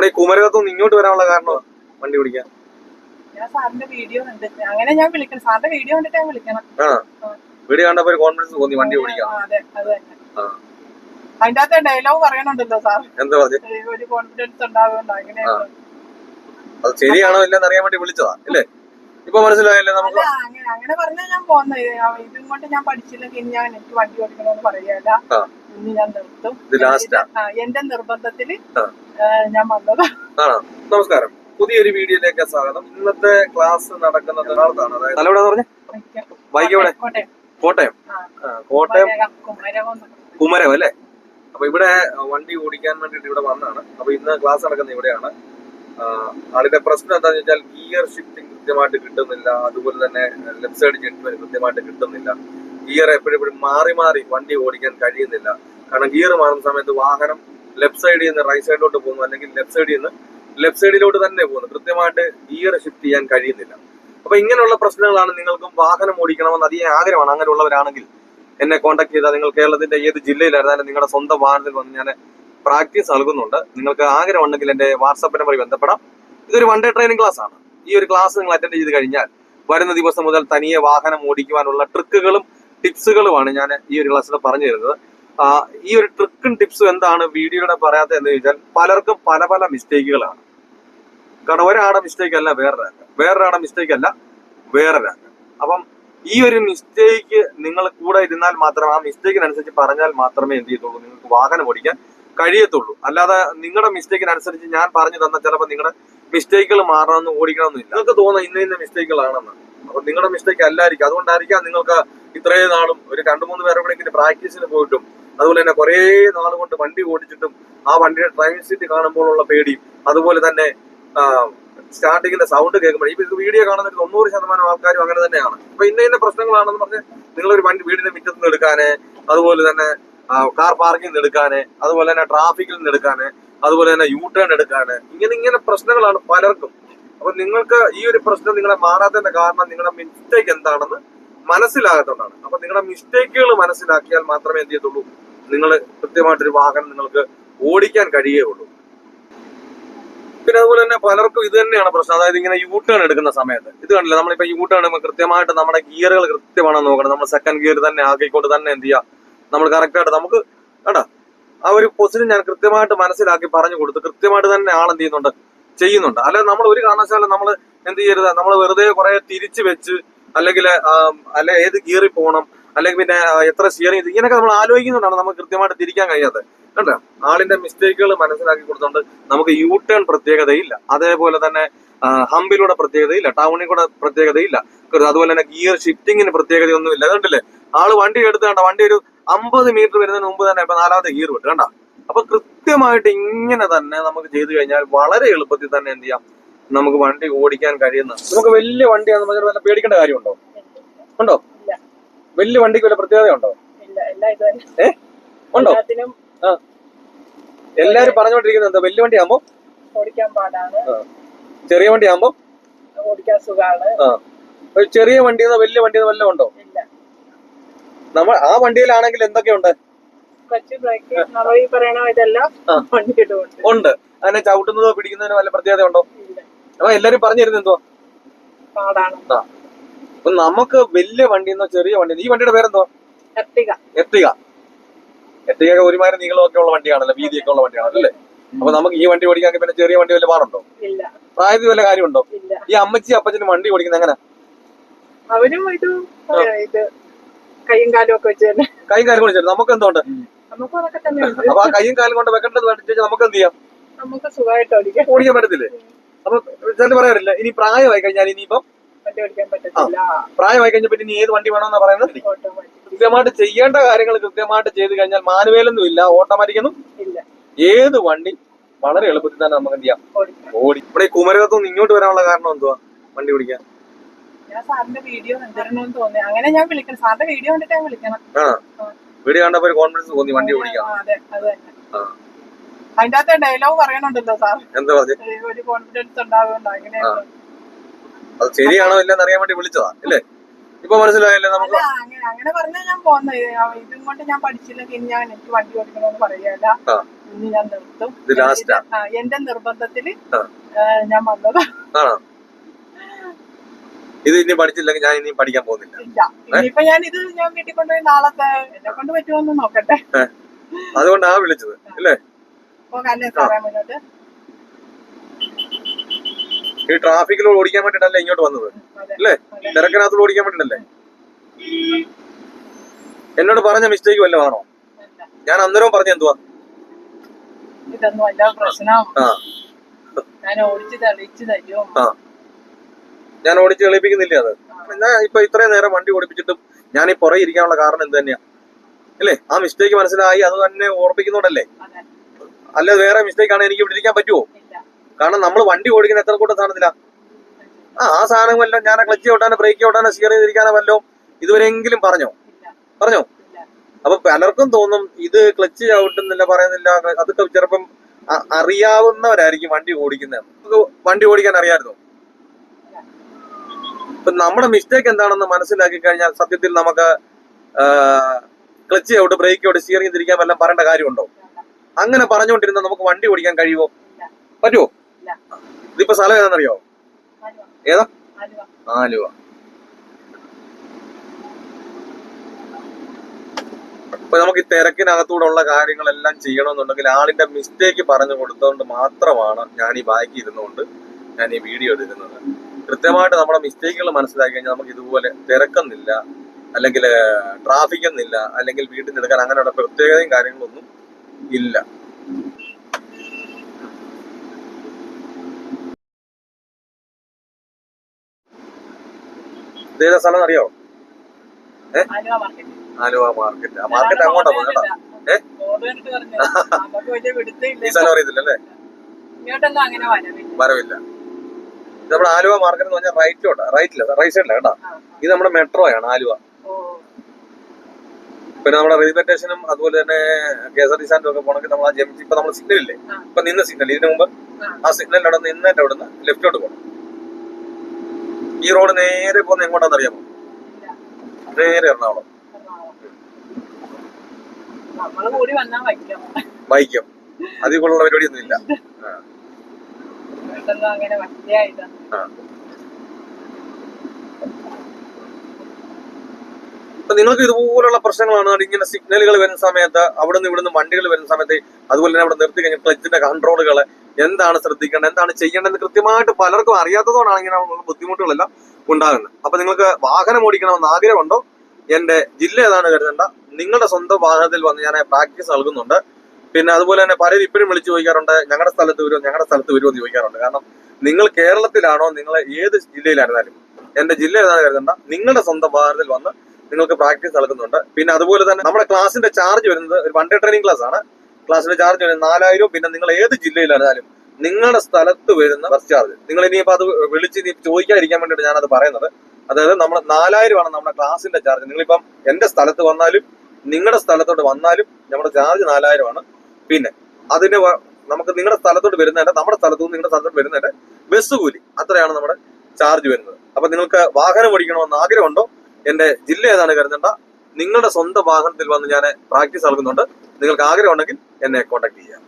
ഇവിടെ ഈ കുമരകത്തുനിന്ന് ഇങ്ങോട്ട് വരാനുള്ള കാരണം വണ്ടി ഓടിക്കാൻ ഞാൻ സാറിന്റെ വീഡിയോ അങ്ങനെ ഞാൻ വിളിക്കണം. സാറിന്റെ വീഡിയോ കണ്ടിട്ട് ഞാൻ വിളിക്കണം. ആ. വീഡിയോ കണ്ടപ്പോ ഒരു കോൺഫിഡൻസ് തോന്നി വണ്ടി ഓടിക്കാം ആ, അതെ അത് തന്നെ. ആ. അതിന്റെ അകത്ത് ഡയലോഗ് പറയണുണ്ടല്ലോ സാർ. എന്താ പറഞ്ഞു? ഒരു കോൺഫിഡൻസ് ഉണ്ടാവുന്നുണ്ട്? അങ്ങനെ അത് ശരിയാണോ ഇല്ലെന്ന് അറിയാൻ വേണ്ടി വിളിച്ചതാ അല്ലേ? ഇപ്പൊ മനസ്സിലായല്ലേ നമുക്ക്? അങ്ങനെ പറഞ്ഞാ ഞാൻ പോകുന്നത് ഇതും കൊണ്ട് ഞാൻ പഠിച്ചില്ലെങ്കിൽ ഞാൻ എനിക്ക് വണ്ടി ഓടിക്കണമെന്ന് പറയല്ല. ആ. ഇനി ഞാൻ നിർത്തും. എന്റെ നിർബന്ധത്തിൽ ഞാൻ വന്നത്. ആണോ? നമസ്കാരം. പുതിയൊരു വീഡിയോയിലേക്ക് സ്വാഗതം. ഇന്നത്തെ ക്ലാസ് നടക്കുന്നത് എറണാകുളത്താണ് അതായത് സ്ഥലം പറഞ്ഞ? ബൈക്ക് എവിടെ? കോട്ടയം. കോട്ടയം. കുമരം അല്ലേ? അപ്പൊ ഇവിടെ വണ്ടി ഓടിക്കാൻ വേണ്ടിട്ട് ഇവിടെ വന്നാണ് അപ്പൊ ഇന്ന് ക്ലാസ് നടക്കുന്നത് ഇവിടെയാണ്. ആളിന്റെ പ്രശ്നം എന്താന്ന് വെച്ചാൽ ഗിയർ ഷിഫ്റ്റിംഗ് കൃത്യമായിട്ട് കിട്ടുന്നില്ല. അതുപോലെ തന്നെ ലെഫ്റ്റ് സൈഡ് ജെറ്റ് കൃത്യമായിട്ട് കിട്ടുന്നില്ല. ഗിയർ എപ്പോഴും മാറി മാറി വണ്ടി ഓടിക്കാൻ കഴിയുന്നില്ല. കാരണം ഗിയർ മാറുന്ന സമയത്ത് വാഹനം ലെഫ്റ്റ് സൈഡിൽ നിന്ന് റൈറ്റ് സൈഡിലോട്ട് പോകുന്നു അല്ലെങ്കിൽ ലെഫ്റ്റ് സൈഡിൽ നിന്ന് ലെഫ്റ്റ് സൈഡിലോട്ട് തന്നെ പോകുന്നു. കൃത്യമായിട്ട് ഗിയർ ഷിഫ്റ്റ് ചെയ്യാൻ കഴിയുന്നില്ല. അപ്പൊ ഇങ്ങനെയുള്ള പ്രശ്നങ്ങളാണ് നിങ്ങൾക്കും വാഹനം ഓടിക്കണമെന്ന് അധികം ആഗ്രഹമാണ്. അങ്ങനെയുള്ളവരാണെങ്കിൽ എന്നെ കോൺടാക്ട് ചെയ്താൽ നിങ്ങൾ കേരളത്തിന്റെ ഏത് ജില്ലയിലായിരുന്നാലും നിങ്ങളുടെ സ്വന്തം വാഹനത്തിൽ വന്ന് ഞാൻ പ്രാക്ടീസ് നൽകുന്നുണ്ട്. നിങ്ങൾക്ക് ആഗ്രഹമുണ്ടെങ്കിൽ എന്റെ വാട്സാപ്പ് നമ്പറിൽ ബന്ധപ്പെടാം. ഇതൊരു വൺ ഡേ ട്രെയിനിങ് ക്ലാസ് ആണ്. ഈ ഒരു ക്ലാസ് നിങ്ങൾ അറ്റൻഡ് ചെയ്ത് കഴിഞ്ഞാൽ വരുന്ന ദിവസം മുതൽ തനിയെ വാഹനം ഓടിക്കുവാനുള്ള ട്രിക്കുകളും ടിപ്സുകളുമാണ് ഞാൻ ഈ ഒരു ക്ലാസ്സിൽ പറഞ്ഞു തരുന്നത് ഈ ഒരു ട്രിക്കും ടിപ്സും എന്താണ് വീഡിയോയുടെ പറയാത്തത് എന്ന് ചോദിച്ചാൽ പലർക്കും പല പല മിസ്റ്റേക്കുകളാണ് കാരണം ഒരാളുടെ മിസ്റ്റേക്ക് അല്ല വേറൊരാൾക്ക്. വേറൊരാളുടെ മിസ്റ്റേക്ക് അല്ല വേറൊരാൾക്ക്. അപ്പം ഈ ഒരു മിസ്റ്റേക്ക് നിങ്ങൾ കൂടെ ഇരുന്നാൽ മാത്രം ആ മിസ്റ്റേക്കിനനുസരിച്ച് പറഞ്ഞാൽ മാത്രമേ എന്ത് ചെയ്യത്തുള്ളൂ? നിങ്ങൾക്ക് വാഹനം ഓടിക്കാൻ കഴിയത്തുള്ളൂ. അല്ലാതെ നിങ്ങളുടെ മിസ്റ്റേക്കിനനുസരിച്ച് ഞാൻ പറഞ്ഞു തന്ന ചിലപ്പോൾ നിങ്ങളുടെ മിസ്റ്റേക്കുകൾ മാറണമെന്ന് ഓടിക്കണമെന്നില്ല. നിങ്ങൾക്ക് തോന്നുന്ന ഇന്ന ഇന്ന മിസ്റ്റേക്കുകളാണെന്ന് അപ്പൊ നിങ്ങളുടെ മിസ്റ്റേക്ക് അല്ലായിരിക്കും. അതുകൊണ്ടായിരിക്കാം നിങ്ങൾക്ക് ഇത്രയും നാളും ഒരു രണ്ടു മൂന്ന് പേരെ കൂടെ പ്രാക്ടീസിന് പോയിട്ടും അതുപോലെ തന്നെ കുറേ നാൾ കൊണ്ട് വണ്ടി ഓടിച്ചിട്ടും ആ വണ്ടിയുടെ ഡ്രൈവിംഗ് സീറ്റ് കാണുമ്പോഴുള്ള പേടിയും. അതുപോലെ തന്നെ സ്റ്റാർട്ടിങ്ങിന്റെ സൗണ്ട് കേൾക്കുമ്പോൾ ഈ വീഡിയോ കാണുന്ന തൊണ്ണൂറ് ശതമാനം ആൾക്കാരും അങ്ങനെ തന്നെയാണ്. അപ്പൊ ഇന്ന ഇന്ന പ്രശ്നങ്ങളാണെന്ന് പറഞ്ഞ് നിങ്ങളൊരു വണ്ടി വീടിന്റെ മുറ്റത്ത് നിന്ന് എടുക്കാന് അതുപോലെ തന്നെ കാർ പാർക്കിംഗ് എടുക്കാന് അതുപോലെ തന്നെ ട്രാഫിക്കിൽ നിന്ന് എടുക്കാന് അതുപോലെ തന്നെ യൂ ടേൺ എടുക്കാന് ഇങ്ങനെ ഇങ്ങനെ പ്രശ്നങ്ങളാണ് പലർക്കും. അപ്പൊ നിങ്ങൾക്ക് ഈ ഒരു പ്രശ്നം നിങ്ങളെ മാറാത്തതിന്റെ കാരണം നിങ്ങളുടെ മിസ്റ്റേക്ക് എന്താണെന്ന് മനസ്സിലാകത്തോണ്ടാണ് അപ്പൊ നിങ്ങളുടെ മിസ്റ്റേക്കുകൾ മനസ്സിലാക്കിയാൽ മാത്രമേ എന്ത് ചെയ്യത്തുള്ളൂ? നിങ്ങൾ കൃത്യമായിട്ടൊരു വാഹനം നിങ്ങൾക്ക് ഓടിക്കാൻ കഴിയുകയുള്ളൂ പിന്നെ അതുപോലെ തന്നെ പലർക്കും ഇത് തന്നെയാണ് പ്രശ്നം. അതായത് ഇങ്ങനെ യൂ ടേൺ എടുക്കുന്ന സമയത്ത്. ഇത് കണ്ടില്ല? നമ്മളിപ്പോ യൂ ടേൺ കൃത്യമായിട്ട് നമ്മുടെ ഗിയറുകൾ കൃത്യമാണെന്ന് നോക്കണം. നമ്മൾ സെക്കൻഡ് ഗിയർ തന്നെ ആക്കിക്കൊണ്ട് തന്നെ എന്ത് ചെയ്യുക നമ്മൾ കറക്റ്റായിട്ട് നമുക്ക് കേട്ടാ ആ ഒരു പൊസിഷൻ ഞാൻ കൃത്യമായിട്ട് മനസ്സിലാക്കി പറഞ്ഞു കൊടുത്ത് കൃത്യമായിട്ട് തന്നെ ആളെന്ത് ചെയ്യുന്നുണ്ട്? ചെയ്യുന്നുണ്ട്. അല്ലെ നമ്മൾ ഒരു കാരണവശാലും നമ്മൾ എന്ത് ചെയ്യരുത്? നമ്മൾ വെറുതെ കുറെ തിരിച്ചു വെച്ച് അല്ലെങ്കിൽ അല്ലെ ഏത് ഗിയറിൽ പോകണം? അല്ലെങ്കിൽ പിന്നെ എത്ര സ്റ്റിയറിംഗ് ഇങ്ങനെയൊക്കെ നമ്മൾ ആലോചിക്കുന്നുണ്ടാണ് നമുക്ക് കൃത്യമായിട്ട് തിരിക്കാൻ കഴിയാത്തത്. കണ്ടോ? ആളിന്റെ മിസ്റ്റേക്കുകൾ മനസ്സിലാക്കി കൊടുത്തുകൊണ്ട് നമുക്ക് യൂ ടേൺ പ്രത്യേകതയില്ല. അതേപോലെ തന്നെ ഹമ്പിലൂടെ പ്രത്യേകതയില്ല ടൗണിൽ കൂടെ പ്രത്യേകതയില്ല. അതുപോലെ തന്നെ ഗിയർ ഷിഫ്റ്റിങ്ങിന് പ്രത്യേകതയൊന്നും ഇല്ല കണ്ടില്ലേ ആൾ വണ്ടി എടുത്ത് വണ്ടി ഒരു അമ്പത് മീറ്റർ വരുന്നതിന് മുമ്പ് തന്നെ ഇപ്പൊ നാലാമത്തെ ഗിയർ വിട്ട് കണ്ട? അപ്പൊ കൃത്യമായിട്ട് ഇങ്ങനെ തന്നെ നമുക്ക് ചെയ്തു കഴിഞ്ഞാൽ വളരെ എളുപ്പത്തിൽ തന്നെ എന്ത് ചെയ്യാം? നമുക്ക് വണ്ടി ഓടിക്കാൻ കഴിയുന്ന നമുക്ക് വലിയ വണ്ടിയാണ് നമുക്ക് പേടിക്കേണ്ട കാര്യമുണ്ടോ? ഉണ്ടോ. വലിയ വണ്ടിക്ക് വല്ല പ്രത്യേകത ഉണ്ടോ? ഉണ്ടോ എല്ലാരും പറഞ്ഞുകൊണ്ടിരിക്കുന്നത് എന്താ വലിയ വണ്ടി ആകുമ്പോ ഓടിക്കാൻ പാടാണ്. ചെറിയ വണ്ടി ആകുമ്പോ ഓടിക്കാൻ ഒരു ചെറിയ വണ്ടി വലിയ വണ്ടി വല്ലതും ഉണ്ടോ? നമ്മൾ ആ വണ്ടിയിലാണെങ്കിൽ എന്തൊക്കെയുണ്ട്? ഉണ്ട്. അതിനെ ചവിട്ടുന്നതോ പിടിക്കുന്നതിനോ വല്ല പ്രത്യേകത ഉണ്ടോ നമ്മൾ അപ്പൊ എല്ലാരും പറഞ്ഞു തരുന്നത് എന്തോ പാടാണ് അപ്പൊ നമുക്ക് വലിയ വണ്ടി എന്നോ ചെറിയ വണ്ടി ഈ വണ്ടിയുടെ പേരെന്തോ എർട്ടിക എർട്ടിക എർട്ടിക ഒരുമാതിരി നീളമൊക്കെ ഉള്ള വണ്ടിയാണല്ലോ വീതിയൊക്കെ ഉള്ള വണ്ടിയാണല്ലോ അല്ലേ? അപ്പൊ നമുക്ക് ഈ വണ്ടി ഓടിക്കാൻ പിന്നെ ചെറിയ വണ്ടി വല്ല പാടുണ്ടോ? പ്രായത്തിൽ വല്ല കാര്യമുണ്ടോ? ഈ അമ്മച്ചി അപ്പച്ചനും വണ്ടി ഓടിക്കുന്നത് എങ്ങനെ? അവരും ഇത് കൈയും കാലും ഒക്കെ വെച്ച് തന്നെ. കൈയും കാലും കൊണ്ട് നമുക്ക് ഉണ്ട്. അപ്പൊ ആ കൈയും കാലും കൊണ്ട് വെക്കേണ്ടത് വേണ്ടി നമുക്ക് എന്ത് ചെയ്യാം? നമുക്ക് സുഖമായിട്ട് ഓടിക്കാം. ഓടിക്കാൻ പറ്റത്തില്ലേ? അപ്പൊ ചേട്ടൻ പറയാറില്ല ഇനി പ്രായമായി കഴിഞ്ഞാൽ ഇനിയിപ്പം പ്രായമായി കഴിഞ്ഞ പിന്നെ ഏത് വണ്ടി വേണമെന്നാ പറയുന്നത്? കൃത്യമായിട്ട് ചെയ്യേണ്ട കാര്യങ്ങൾ കൃത്യമായിട്ട് ചെയ്ത് കഴിഞ്ഞാൽ മാനുവേലൊന്നും ഇല്ല ഓട്ടോമാറ്റിക്കൊന്നും ഏത് വണ്ടി വളരെ എളുപ്പത്തിൽ തന്നെ നമുക്ക് എന്ത് ചെയ്യാം? ഓടി. ഇവിടെ ഈ കുമരകത്തുനിന്ന് ഇങ്ങോട്ട് വരാനുള്ള കാരണം എന്തുവാ വണ്ടി ഓടിക്കാൻ? ഞാൻ സാറിന്റെ വീഡിയോ തോന്നി അങ്ങനെ ഞാൻ വിളിക്കണം. സാറിന്റെ വീഡിയോ കണ്ടിട്ട് ഞാൻ വിളിക്കണം. വീഡിയോ കണ്ടപ്പോ ഒരു കോൺഫിഡൻസ് തോന്നി വണ്ടി ഓടിക്കാം. അതിന്റെ അകത്ത് ഡയലോഗ് പറയണുണ്ടല്ലോ സാർ. എന്താ പറഞ്ഞു? ഒരു കോൺഫിഡൻസ് ഉണ്ടാവുന്നുണ്ടോ അങ്ങനെയാണ് അത് ശരിയാണോ ഇല്ലെന്ന് അറിയാൻ വേണ്ടി വിളിച്ചതാ അല്ലേ? ഇപ്പൊ മനസ്സിലായല്ലേ നമുക്ക്? അങ്ങനെ പറഞ്ഞാൽ പറഞ്ഞാ ഞാൻ പോകുന്നത് ഇതും കൊണ്ട് ഞാൻ പഠിച്ചില്ലെങ്കിൽ ഞാൻ എനിക്ക് വണ്ടി ഓടിക്കണമെന്ന് പറയല്ല. ആ. ഇനി ഞാൻ നിർത്തും. ഇത് ലാസ്റ്റാ എന്റെ നിർബന്ധത്തിൽ ഞാൻ വന്നത്. ആണോ? ഇത് ഇനി പഠിച്ചില്ലെങ്കിൽ ഞാൻ ഇനി പഠിക്കാൻ പോകുന്നില്ല. ഇനിയിപ്പൊ ഞാൻ ഇത് ഞാൻ വീട്ടിൽ കൊണ്ടുപോയി നാളത്തെ എന്നെ കൊണ്ട് പറ്റുമോ നോക്കട്ടെ. അതുകൊണ്ടാ വിളിച്ചത് അല്ലേ? പോകാല്ലേ സാറേ മുന്നോട്ട്? ഈ ട്രാഫിക്കിൽ ഓടിക്കാൻ വേണ്ടിട്ടല്ലേ ഇങ്ങോട്ട് വന്നത്? അല്ലേ? തിരക്കിനകത്തോട് ഓടിക്കാൻ വേണ്ടിട്ടല്ലേ? എന്നോട് പറഞ്ഞ മിസ്റ്റേക്ക് വല്ല ആണോ? ഞാൻ അന്നേരവും പറഞ്ഞ എന്തുവാ? ഇതൊന്നും അല്ല പ്രശ്നം ഞാൻ ഓടിച്ച് തെളിയിച്ച് ഞാൻ ഓടിച്ച് എളിപ്പിക്കുന്നില്ല അത്? ഞാൻ ഇപ്പൊ ഇത്രയും നേരം വണ്ടി ഓടിപ്പിച്ചിട്ടും ഞാൻ ഈ പുറകെ ഇരിക്കാനുള്ള കാരണം എന്ത് തന്നെയാ? അല്ലേ? ആ മിസ്റ്റേക്ക് മനസ്സിലായി അത് തന്നെ ഓർപ്പിക്കുന്നോണ്ടല്ലേ അല്ലെ വേറെ മിസ്റ്റേക്ക് ആണ് എനിക്ക് ഇവിടെ ഇരിക്കാൻ പറ്റുമോ കാരണം നമ്മൾ വണ്ടി ഓടിക്കുന്ന എത്ര കൂട്ടം സാധനത്തില്ല ആ ആ സാധനമെല്ലാം ഞാൻ ക്ലച്ച് ഓട്ടാനോ ബ്രേക്ക് ഓട്ടാനോ സ്റ്റിയർ ചെയ്തിരിക്കാനോ വല്ലോ ഇതുവരെയെങ്കിലും പറഞ്ഞോ? പറഞ്ഞോ? അപ്പൊ പലർക്കും തോന്നും ഇത് ക്ലച്ച് ചവിട്ടുന്നില്ല പറയുന്നില്ല. അതൊക്കെ ചിലപ്പം അറിയാവുന്നവരായിരിക്കും വണ്ടി ഓടിക്കുന്നത്. നമുക്ക് വണ്ടി ഓടിക്കാൻ അറിയാമായിരുന്നു? ഇപ്പൊ നമ്മുടെ മിസ്റ്റേക്ക് എന്താണെന്ന് മനസ്സിലാക്കി കഴിഞ്ഞാൽ സത്യത്തിൽ നമുക്ക് clutch out brake out steer ചെയ്തിരിക്കാൻ വല്ലതും പറയേണ്ട കാര്യമുണ്ടോ? അങ്ങനെ പറഞ്ഞുകൊണ്ടിരുന്ന നമുക്ക് വണ്ടി ഓടിക്കാൻ കഴിയുമോ? പറ്റുമോ? ഇതിപ്പോ സ്ഥലം ഏതാണെന്നറിയോ? ഏതാ? ആലുവ. ഇപ്പൊ നമുക്ക് ഈ തിരക്കിനകത്തൂടെ ഉള്ള കാര്യങ്ങളെല്ലാം ചെയ്യണമെന്നുണ്ടെങ്കിൽ ആളിന്റെ മിസ്റ്റേക്ക് പറഞ്ഞു കൊടുത്തുകൊണ്ട് മാത്രമാണ് ഞാൻ ഈ ബാക്കി ഇരുന്നുകൊണ്ട് ഞാൻ ഈ വീഡിയോ എടുക്കുന്നത് കൃത്യമായിട്ട് നമ്മുടെ മിസ്റ്റേക്കുകൾ മനസ്സിലാക്കി കഴിഞ്ഞാൽ നമുക്ക് ഇതുപോലെ തിരക്കുന്നില്ല അല്ലെങ്കിൽ ട്രാഫിക് എന്നില്ല അല്ലെങ്കിൽ വീട്ടിൽ നിന്ന് എടുക്കാൻ അങ്ങനെയുള്ള പ്രത്യേകതയും കാര്യങ്ങളൊന്നും ഇല്ല. ഇതേതാ സ്ഥലം അറിയോ ആലുവ മാർക്കറ്റ് ആലുവ മാർക്കറ്റ് ആ മാർക്കറ്റ് അങ്ങോട്ടാ പോകുന്നത് കേട്ടോ ഈ സ്ഥലം അറിയത്തില്ലേ വരവില്ല. ഇത് നമ്മുടെ ആലുവ മാർക്കറ്റ് എന്ന് പറഞ്ഞാൽ റൈറ്റിലോട്ടാ റൈറ്റില്ല റൈറ്റ് സൈഡില്ല കേട്ടോ. ഇത് നമ്മുടെ മെട്രോയാണ് ആലുവ. ഓ. പിന്നെ നമ്മുടെ റെയിൽവേ സ്റ്റേഷനും അതുപോലെ തന്നെ കെ എസ് ആർ ടി സ്റ്റാൻഡും ഒക്കെ പോകണമെങ്കിൽ നമ്മൾ ആ ജംഗ്ഷൻ ഇപ്പൊ നമ്മൾ സിഗ്നൽ ഇല്ലേ. ഇപ്പൊ നിന്ന സിഗ്നൽ ഇതിനു മുമ്പ് ആ. സിഗ്നലിൽ അവിടെ നിന്നിട്ട് അവിടെ നിന്ന് ലെഫ്റ്റോട്ട് പോകണം. ഈ റോഡ് നേരെ പോകുന്ന എങ്ങോട്ടാന്ന് അറിയാമോ നേരെ എറണാകുളം. വൈക്കം. അതിൽ കൊള്ളുള്ള പരിപാടിയൊന്നും ഇല്ല ആ. ഇങ്ങോട്ടൊന്നും അങ്ങനെ വണ്ടിയായിട്ടാ ആ. അപ്പൊ നിങ്ങൾക്ക് ഇതുപോലുള്ള പ്രശ്നങ്ങളാണ്. ഇങ്ങനെ സിഗ്നലുകൾ വരുന്ന സമയത്ത് അവിടെ നിന്ന് ഇവിടുന്ന് വണ്ടികൾ വരുന്ന സമയത്ത് അതുപോലെ തന്നെ അവിടെ നിർത്തി കഴിഞ്ഞ ക്ലച്ചിന്റെ കൺട്രോളുകൾ എന്താണ് ശ്രദ്ധിക്കേണ്ടത് എന്താണ് ചെയ്യേണ്ടത് കൃത്യമായിട്ട് പലർക്കും അറിയാത്തതുകൊണ്ടാണ് ഇങ്ങനെ ബുദ്ധിമുട്ടുകളെല്ലാം ഉണ്ടാകുന്നത്. അപ്പൊ നിങ്ങൾക്ക് വാഹനം ഓടിക്കണമെന്ന് ആഗ്രഹമുണ്ടോ? എന്റെ ജില്ല ഏതാണ് കരുതേണ്ട. നിങ്ങളുടെ സ്വന്തം വാഹനത്തിൽ വന്ന് ഞാൻ പ്രാക്ടീസ് നൽകുന്നുണ്ട്. പിന്നെ അതുപോലെ തന്നെ പലരും ഇപ്പോഴും വിളിച്ചു ചോദിക്കാറുണ്ട് ഞങ്ങളുടെ സ്ഥലത്ത് വരുമോ ഞങ്ങളുടെ സ്ഥലത്ത് വരുമോ എന്ന് ചോദിക്കാറുണ്ട്. കാരണം നിങ്ങൾ കേരളത്തിലാണോ നിങ്ങൾ ഏത് ജില്ലയിലായിരുന്നാലും. എന്റെ ജില്ല ഏതാണ് കരുതേണ്ട. നിങ്ങളുടെ സ്വന്തം വാഹനത്തിൽ വന്ന് നിങ്ങൾക്ക് പ്രാക്ടീസ് നൽകുന്നുണ്ട്. പിന്നെ അതുപോലെ തന്നെ നമ്മുടെ ക്ലാസിന്റെ ചാർജ് വരുന്നത് ഒരു വൺ ഡേ ട്രെയിനിങ് ക്ലാസ് ആണ്. ക്ലാസിന്റെ ചാർജ് വരുന്നത് നാലായിരം പിന്നെ നിങ്ങൾ ഏത് ജില്ലയിലായിരുന്നാലും നിങ്ങളുടെ സ്ഥലത്ത് വരുന്ന ബസ് ചാർജ് നിങ്ങൾ ഇനിയിപ്പോ അത് വിളിച്ച് ഇനി ചോദിക്കാതിരിക്കാൻ വേണ്ടിയിട്ട് ഞാനത് പറയുന്നത്. അതായത് നമ്മുടെ നാലായിരമാണ് നമ്മുടെ ക്ലാസിന്റെ ചാർജ് നിങ്ങളിപ്പം എന്റെ സ്ഥലത്ത് വന്നാലും നിങ്ങളുടെ സ്ഥലത്തോട്ട് വന്നാലും നമ്മുടെ ചാർജ് നാലായിരമാണ് പിന്നെ അതിന് നമുക്ക് നിങ്ങളുടെ സ്ഥലത്തോട്ട് വരുന്നതിന്റെ നമ്മുടെ സ്ഥലത്തു നിന്ന് നിങ്ങളുടെ സ്ഥലത്തോട്ട് വരുന്നതിന്റെ ബസ് കൂലി അത്രയാണ് നമ്മുടെ ചാർജ് വരുന്നത്. അപ്പൊ നിങ്ങൾക്ക് വാഹനം ഓടിക്കണമെന്ന് ആഗ്രഹമുണ്ടോ? എന്റെ ജില്ല ഏതാണ് കരുതണ്ട. നിങ്ങളുടെ സ്വന്തം വാഹനത്തിൽ വന്ന് ഞാൻ പ്രാക്ടീസ് നൽകുന്നുണ്ട് നിങ്ങൾക്ക് ആഗ്രഹം ഉണ്ടെങ്കിൽ എന്നെ കോൺടാക്ട് ചെയ്യാം.